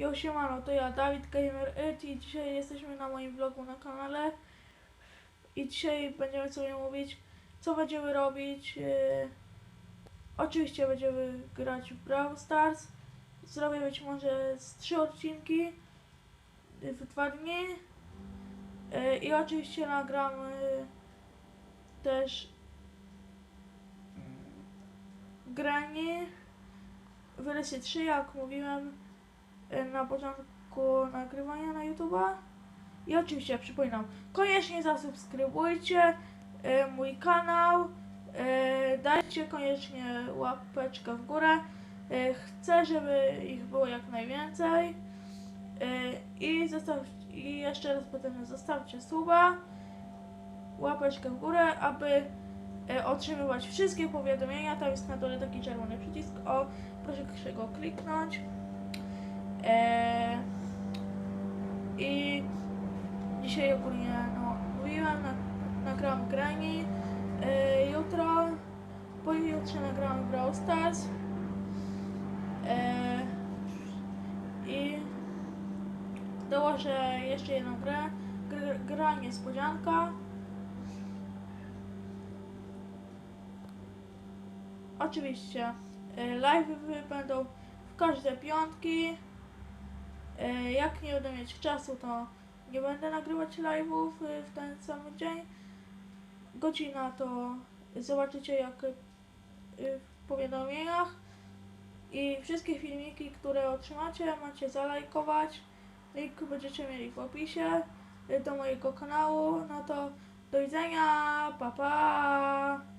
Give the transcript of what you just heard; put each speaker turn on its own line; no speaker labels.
Jo, siemano, to ja, Dawid Gamer It i dzisiaj jesteśmy na moim vlogu na kanale i dzisiaj będziemy sobie mówić, co będziemy robić. Yy, oczywiście będziemy grać w Brawl Stars. Zrobię być może z trzy odcinki yy, w dwa dni yy, i oczywiście nagramy też yy, granie w wersji 3, jak mówiłem na początku nagrywania na YouTube'a. I oczywiście przypominam, koniecznie zasubskrybujcie e, mój kanał, e, dajcie koniecznie łapeczkę w górę. Chcę, żeby ich było jak najwięcej. I, zostaw, I jeszcze raz potem zostawcie suba, łapeczkę w górę, aby otrzymywać wszystkie powiadomienia. Tam jest na dole taki czerwony przycisk. O, proszę go kliknąć. Dzisiaj ogólnie, no, mówiłem, na, nagrałam grani. E, jutro, pojutrze nagrałam Brawl Stars. E, I dołożę jeszcze jedną grę. Gr, gra niespodzianka. Oczywiście e, live będą w każde piątki. E, Jak nie będę mieć czasu, to nie będę nagrywać live'ów e, w ten sam dzień. Godzina to zobaczycie jak e, w powiadomieniach. I wszystkie filmiki, które otrzymacie, macie zalajkować. Link będziecie mieli w opisie e, do mojego kanału. No to do widzenia, pa pa!